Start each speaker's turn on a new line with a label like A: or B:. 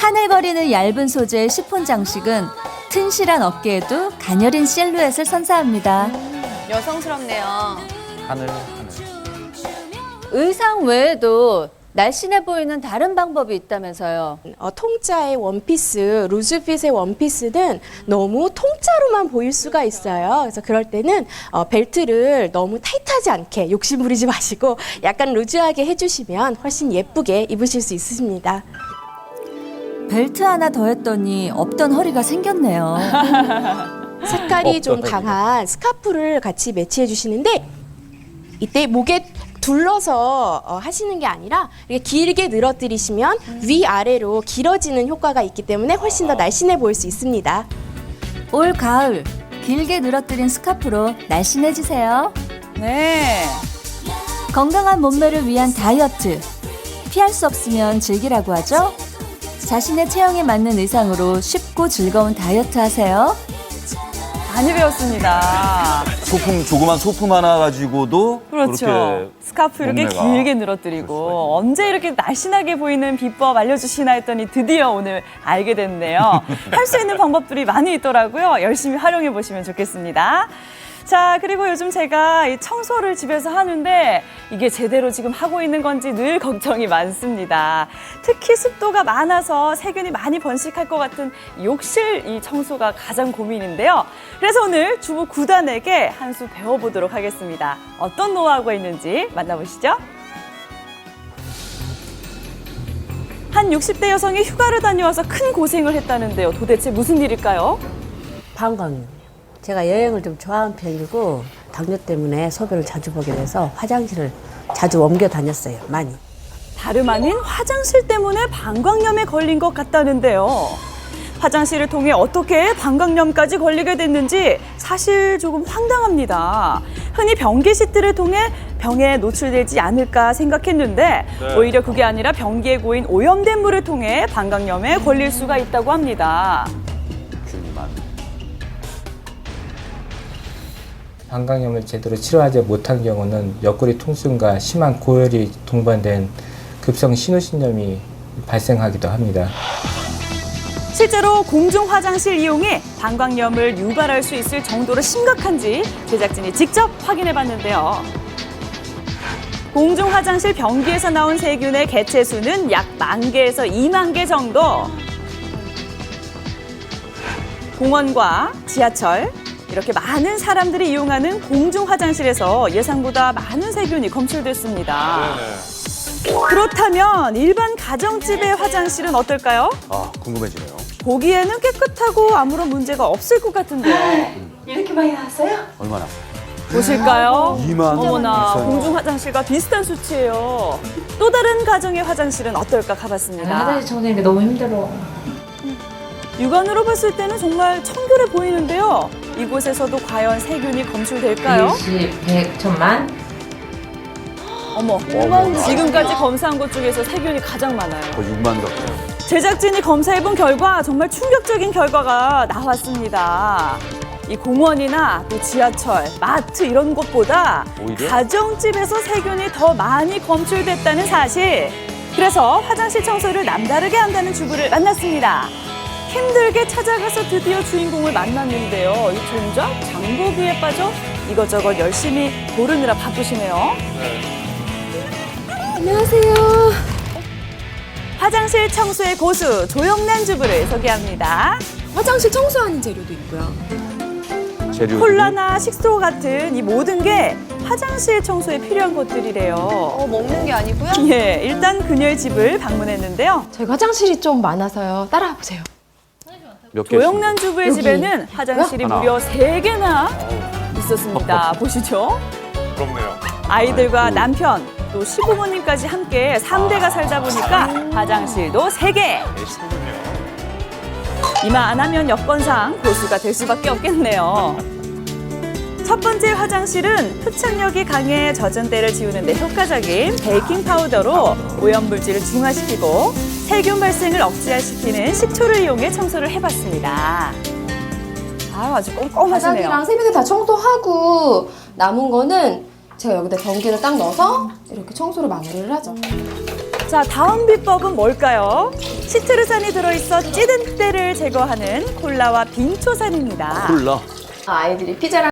A: 하늘거리는 얇은 소재의 시폰 장식은 튼실한 어깨에도 가녀린 실루엣을 선사합니다.
B: 여성스럽네요.
C: 하늘 하늘.
A: 의상 외에도 날씬해 보이는 다른 방법이 있다면서요.
D: 어, 통짜의 원피스, 루즈핏의 원피스는 너무 통짜로만 보일 수가 있어요. 그래서 그럴 때는 어, 벨트를 너무 타이트하지 않게 욕심 부리지 마시고 약간 루즈하게 해주시면 훨씬 예쁘게 입으실 수 있으십니다.
A: 벨트 하나 더 했더니 없던 허리가 생겼네요.
D: 색깔이 좀. 강한 스카프를 같이 매치해 주시는데 이때 목에 둘러서 어, 하시는 게 아니라 이렇게 길게 늘어뜨리시면 위아래로 길어지는 효과가 있기 때문에 훨씬 더 날씬해 보일 수 있습니다.
A: 올 가을 길게 늘어뜨린 스카프로 날씬해지세요.
B: 네.
A: 건강한 몸매를 위한 다이어트. 피할 수 없으면 즐기라고 하죠. 자신의 체형에 맞는 의상으로 쉽고 즐거운 다이어트 하세요.
B: 많이 배웠습니다.
C: 소품 조그만 소품 하나 가지고도
B: 그렇죠.
C: 그렇게
B: 스카프 이렇게
C: 몸매가
B: 길게 늘어뜨리고 언제 이렇게 날씬하게 보이는 비법 알려주시나 했더니 드디어 오늘 알게 됐네요. 할 수 있는 방법들이 많이 있더라고요. 열심히 활용해 보시면 좋겠습니다. 자, 그리고 요즘 제가 이 청소를 집에서 하는데 이게 제대로 지금 하고 있는 건지 늘 걱정이 많습니다. 특히 습도가 많아서 세균이 많이 번식할 것 같은 욕실 이 청소가 가장 고민인데요. 그래서 오늘 주부 구단에게 한 수 배워보도록 하겠습니다. 어떤 노하우가 있는지 만나보시죠. 한 60대 여성이 휴가를 다녀와서 큰 고생을 했다는데요. 도대체 무슨 일일까요?
E: 방광이요. 제가 여행을 좀 좋아하는 편이고 당뇨 때문에 소변을 자주 보게 돼서 화장실을 자주 옮겨 다녔어요. 많이.
B: 다름 아닌 화장실 때문에 방광염에 걸린 것 같다는데요. 화장실을 통해 어떻게 방광염까지 걸리게 됐는지 사실 조금 황당합니다. 흔히 변기 시트를 통해 병에 노출되지 않을까 생각했는데 오히려 그게 아니라 변기에 고인 오염된 물을 통해 방광염에 걸릴 수가 있다고 합니다.
F: 방광염을 제대로 치료하지 못한 경우는 옆구리 통증과 심한 고열이 동반된 급성 신우신염이 발생하기도 합니다.
B: 실제로 공중 화장실 이용이 방광염을 유발할 수 있을 정도로 심각한지 제작진이 직접 확인해 봤는데요. 공중 화장실 변기에서 나온 세균의 개체 수는 약 만 개에서 2만 개 정도. 공원과 지하철 이렇게 많은 사람들이 이용하는 공중 화장실에서 예상보다 많은 세균이 검출됐습니다. 그렇다면 일반 가정집의 화장실은 어떨까요?
C: 아 궁금해지네요.
B: 보기에는 깨끗하고 아무런 문제가 없을 것 같은데요.
C: 얼마나?
B: 보실까요?
C: 2만
B: 어머나 공중 화장실과 비슷한 수치예요. 또 다른 가정의 화장실은 어떨까 가봤습니다.
G: 화장실 청소하는 게 너무 힘들어.
B: 육안으로 봤을 때는 정말 청결해 보이는데요. 이곳에서도 과연 세균이 검출될까요?
G: 20, 100, 천만.
B: 어머, 지금까지 검사한 곳 중에서 세균이 가장 많아요.
C: 거의 6만 가까이.
B: 제작진이 검사해본 결과 정말 충격적인 결과가 나왔습니다. 이 공원이나 또 지하철, 마트 이런 곳보다
C: 오히려?
B: 가정집에서 세균이 더 많이 검출됐다는 사실. 그래서 화장실 청소를 남다르게 한다는 주부를 만났습니다. 힘들게 찾아가서 드디어 주인공을 만났는데요. 이 정작 장보기에 빠져 이것저것 열심히 고르느라 바쁘시네요.
D: 안녕하세요.
B: 화장실 청소의 고수 조영란 주부를 소개합니다.
D: 화장실 청소하는 재료도 있고요.
C: 재료.
B: 콜라나 식소 같은 이 모든 게 화장실 청소에 필요한 것들이래요.
H: 어, 먹는 게 아니고요?
B: 예, 일단 그녀의 집을 방문했는데요.
D: 저희 화장실이 좀 많아서요. 따라와 보세요.
C: 몇 개?
B: 조영란 주부의 집에는 화장실이
C: 하나.
B: 무려 세개나 있었습니다. 보시죠.
C: 부럽네요.
B: 아이들과 남편, 또 시부모님까지 함께 삼대가 살다 보니까 화장실도 세개 이만하면 여건상 고수가 될 수밖에 없겠네요. 첫 번째 화장실은 흡착력이 강해 젖은 때를 지우는 데 효과적인 베이킹 파우더로 오염 물질을 중화시키고 세균 발생을 억제시키는 식초를 이용해 청소를 해봤습니다. 아, 아주 꼼꼼하시네요.
I: 바닥이랑 세면대 다 청소하고 남은 거는 제가 여기다 변기를 딱 넣어서 이렇게 청소를 마무리를 하죠.
B: 자, 다음 비법은 뭘까요? 시트르산이 들어있어 찌든 때를 제거하는 콜라와 빙초산입니다.
C: 콜라.
I: 아이들이 피자랑